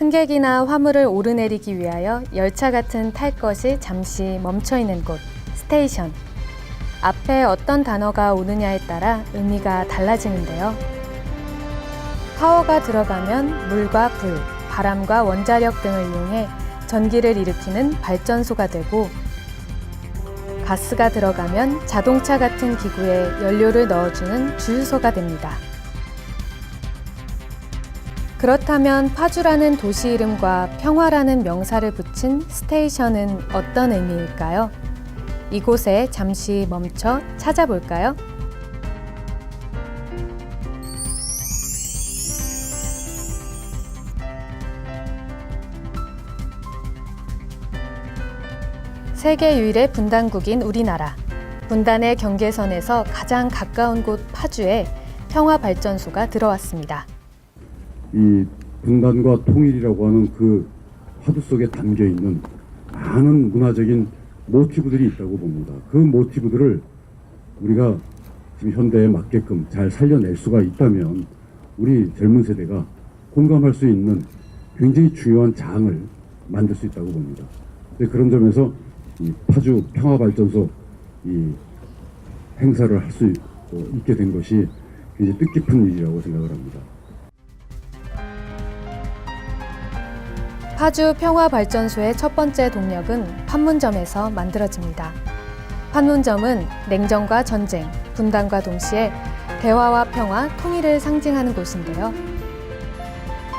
승객이나 화물을 오르내리기 위하여 열차 같은 탈 것이 잠시 멈춰 있는 곳, 스테이션. 앞에 어떤 단어가 오느냐에 따라 의미가 달라지는데요. 파워가 들어가면 물과 불, 바람과 원자력 등을 이용해 전기를 일으키는 발전소가 되고 가스가 들어가면 자동차 같은 기구에 연료를 넣어주는 주유소가 됩니다. 그렇다면 파주라는 도시 이름과 평화라는 명사를 붙인 스테이션은 어떤 의미일까요? 이곳에 잠시 멈춰 찾아볼까요? 세계 유일의 분단국인 우리나라. 분단의 경계선에서 가장 가까운 곳 파주에 평화 발전소가 들어왔습니다. 이 분단과 통일이라고 하는 그 화두 속에 담겨 있는 많은 문화적인 모티브들이 있다고 봅니다. 그 모티브들을 우리가 지금 현대에 맞게끔 잘 살려낼 수가 있다면 우리 젊은 세대가 공감할 수 있는 굉장히 중요한 장을 만들 수 있다고 봅니다. 네, 그런 점에서 이 파주 평화발전소 이 행사를 할 수 있게 된 것이 굉장히 뜻깊은 일이라고 생각을 합니다. 파주 평화발전소의 첫 번째 동력은 판문점에서 만들어집니다. 판문점은 냉전과 전쟁, 분단과 동시에 대화와 평화, 통일을 상징하는 곳인데요.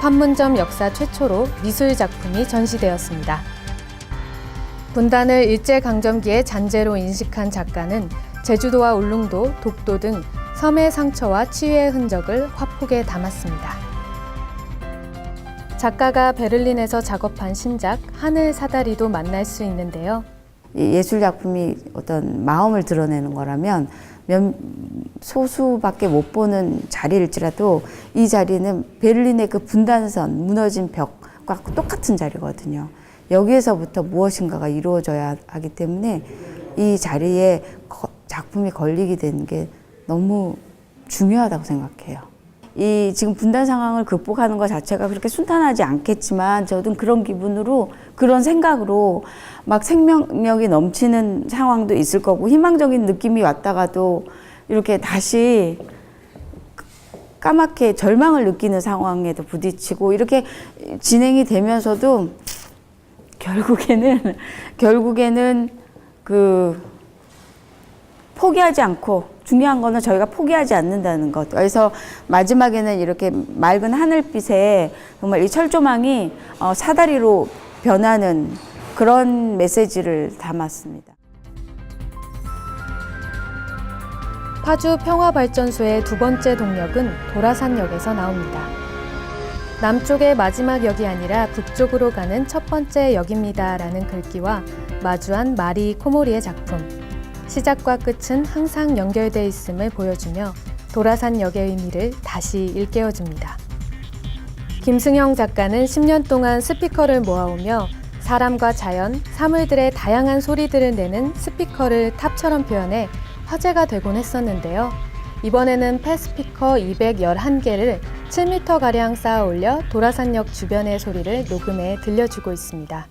판문점 역사 최초로 미술 작품이 전시되었습니다. 분단을 일제강점기의 잔재로 인식한 작가는 제주도와 울릉도, 독도 등 섬의 상처와 치유의 흔적을 화폭에 담았습니다. 작가가 베를린에서 작업한 신작 하늘 사다리도 만날 수 있는데요. 이 예술 작품이 어떤 마음을 드러내는 거라면 몇 소수밖에 못 보는 자리일지라도 이 자리는 베를린의 그 분단선 무너진 벽과 똑같은 자리거든요. 여기에서부터 무엇인가가 이루어져야 하기 때문에 이 자리에 거- 작품이 걸리게 되는 게 너무 중요하다고 생각해요. 이 지금 분단 상황을 극복하는 것 자체가 그렇게 순탄하지 않겠지만 저도 그런 기분으로 그런 생각으로 막 생명력이 넘치는 상황도 있을 거고 희망적인 느낌이 왔다가도 이렇게 다시 까맣게 절망을 느끼는 상황에도 부딪히고 이렇게 진행이 되면서도 결국에는 결국에는 그 포기하지 않고 중요한 거는 저희가 포기하지 않는다는 것. 그래서 마지막에는 이렇게 맑은 하늘빛에 정말 이 철조망이 어, 사다리로 변하는 그런 메시지를 담았습니다. 파주 평화발전소의 두 번째 동력은 도라산역에서 나옵니다. 남쪽의 마지막 역이 아니라 북쪽으로 가는 첫 번째 역입니다. 라는 글귀와 마주한 마리 코모리의 작품. 시작과 끝은 항상 연결돼 있음을 보여주며 도라산 역의 의미를 다시 일깨워줍니다. 김승영 작가는 10년 동안 스피커를 모아오며 사람과 자연, 사물들의 다양한 소리들을 내는 스피커를 탑처럼 표현해 화제가 되곤 했었는데요. 이번에는 패스피커 211개를 7m가량 쌓아 올려 도라산역 주변의 소리를 녹음해 들려주고 있습니다.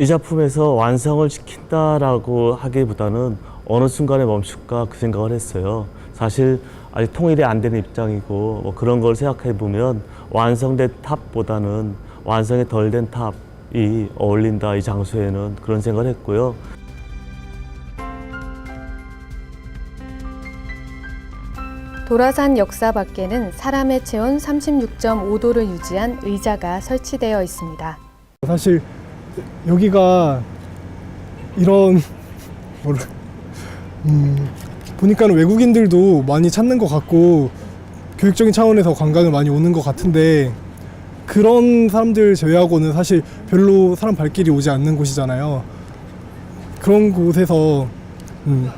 이 작품에서 완성을 시킨다라고 하기보다는 어느 순간에 멈출까 그 생각을 했어요. 사실 아직 통일이 안 되는 입장이고 뭐 그런 걸 생각해 보면 완성된 탑보다는 완성이 덜 된 탑이 어울린다 이 장소에는 그런 생각을 했고요. 도라산 역사 밖에는 사람의 체온 36.5도를 유지한 의자가 설치되어 있습니다. 사실 여기가 이런 뭐라 음, 보니까는 외국인들도 많이 찾는 것 같고 교육적인 차원에서 관광을 많이 오는 것 같은데 그런 사람들 제외하고는 사실 별로 사람 발길이 오지 않는 곳이잖아요. 그런 곳에서 음,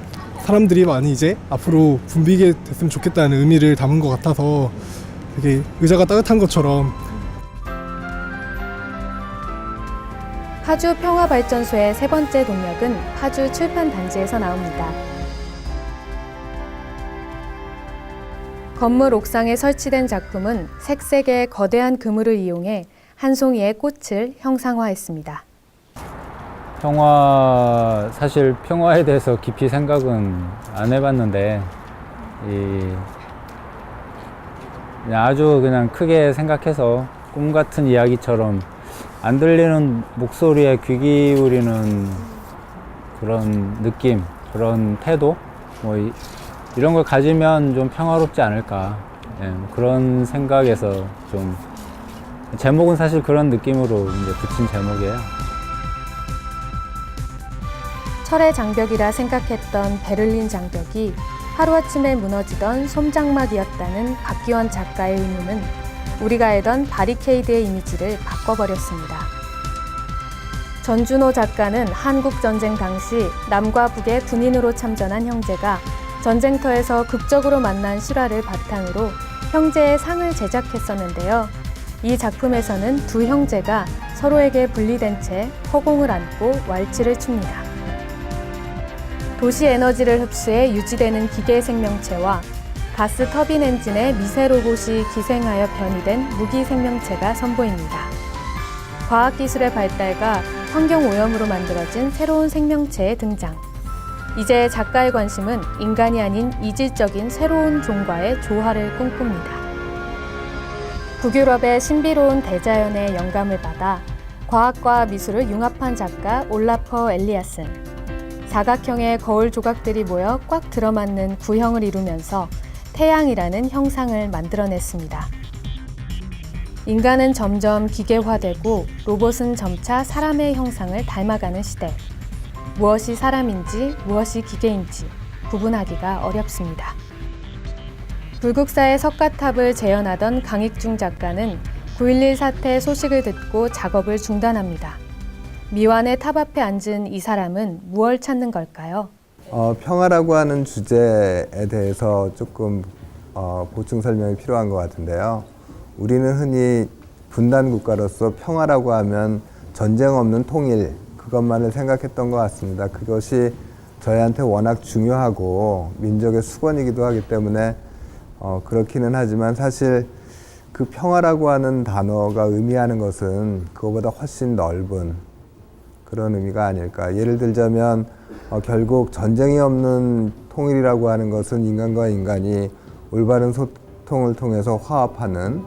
사람들이 많이 이제 앞으로 붐비게 됐으면 좋겠다는 의미를 담은 것 같아서 되게 의자가 따뜻한 것처럼 파주 평화발전소의 세 번째 동력은 파주 출판단지에서 나옵니다. 건물 옥상에 설치된 작품은 색색의 거대한 그물을 이용해 한 송이의 꽃을 형상화했습니다. 평화 사실 평화에 대해서 깊이 생각은 안 해봤는데 이 그냥 아주 그냥 크게 생각해서 꿈 같은 이야기처럼 안 들리는 목소리에 귀 기울이는 그런 느낌, 그런 태도 뭐 이, 이런 걸 가지면 좀 평화롭지 않을까 예, 뭐 그런 생각에서 좀 제목은 사실 그런 느낌으로 이제 붙인 제목이에요. 철의 장벽이라 생각했던 베를린 장벽이 하루아침에 무너지던 솜장막이었다는 박기원 작가의 의문은 우리가 알던 바리케이드의 이미지를 바꿔버렸습니다. 전준호 작가는 한국전쟁 당시 남과 북의 군인으로 참전한 형제가 전쟁터에서 극적으로 만난 실화를 바탕으로 형제의 상을 제작했었는데요. 이 작품에서는 두 형제가 서로에게 분리된 채 허공을 안고 왈츠를 춥니다. 도시 에너지를 흡수해 유지되는 기계 생명체와 가스 터빈 엔진의 미세 로봇이 기생하여 변이된 무기 생명체가 선보입니다. 과학기술의 발달과 환경 오염으로 만들어진 새로운 생명체의 등장. 이제 작가의 관심은 인간이 아닌 이질적인 새로운 종과의 조화를 꿈꿉니다. 북유럽의 신비로운 대자연의 영감을 받아 과학과 미술을 융합한 작가 올라퍼 엘리아슨. 사각형의 거울 조각들이 모여 꽉 들어맞는 구형을 이루면서 태양이라는 형상을 만들어냈습니다. 인간은 점점 기계화되고 로봇은 점차 사람의 형상을 닮아가는 시대. 무엇이 사람인지 무엇이 기계인지 구분하기가 어렵습니다. 불국사의 석가탑을 재현하던 강익중 작가는 9.11 사태 소식을 듣고 작업을 중단합니다. 미완의 탑 앞에 앉은 이 사람은 무얼 찾는 걸까요? 어, 평화라고 하는 주제에 대해서 조금 어, 보충 설명이 필요한 것 같은데요. 우리는 흔히 분단 국가로서 평화라고 하면 전쟁 없는 통일 그것만을 생각했던 것 같습니다. 그것이 저희한테 워낙 중요하고 민족의 수건이기도 하기 때문에 어, 그렇기는 하지만 사실 그 평화라고 하는 단어가 의미하는 것은 그거보다 훨씬 넓은 그런 의미가 아닐까. 예를 들자면 어, 결국 전쟁이 없는 통일이라고 하는 것은 인간과 인간이 올바른 소통을 통해서 화합하는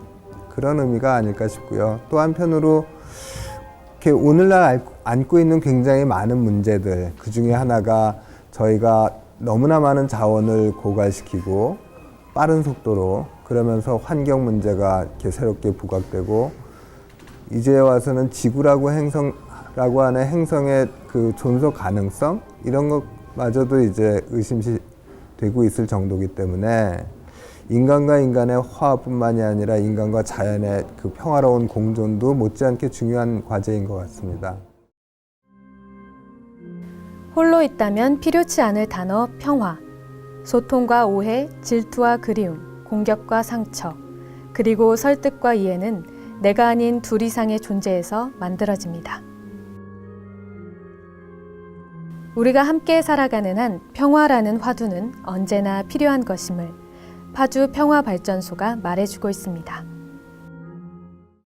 그런 의미가 아닐까 싶고요. 또 한편으로 이렇게 오늘날 알- 안고 있는 굉장히 많은 문제들 그 중에 하나가 저희가 너무나 많은 자원을 고갈시키고 빠른 속도로 그러면서 환경 문제가 이렇게 새롭게 부각되고 이제 와서는 지구라고 행성 라고 하는 행성의 그 존속 가능성 이런 것마저도 이제 의심시 되고 있을 정도이기 때문에 인간과 인간의 화합뿐만이 아니라 인간과 자연의 그 평화로운 공존도 못지않게 중요한 과제인 것 같습니다. 홀로 있다면 필요치 않을 단어 평화. 소통과 오해, 질투와 그리움, 공격과 상처, 그리고 설득과 이해는 내가 아닌 둘 이상의 존재에서 만들어집니다. 우리가 함께 살아가는 한 평화라는 화두는 언제나 필요한 것임을 파주 평화발전소가 말해주고 있습니다.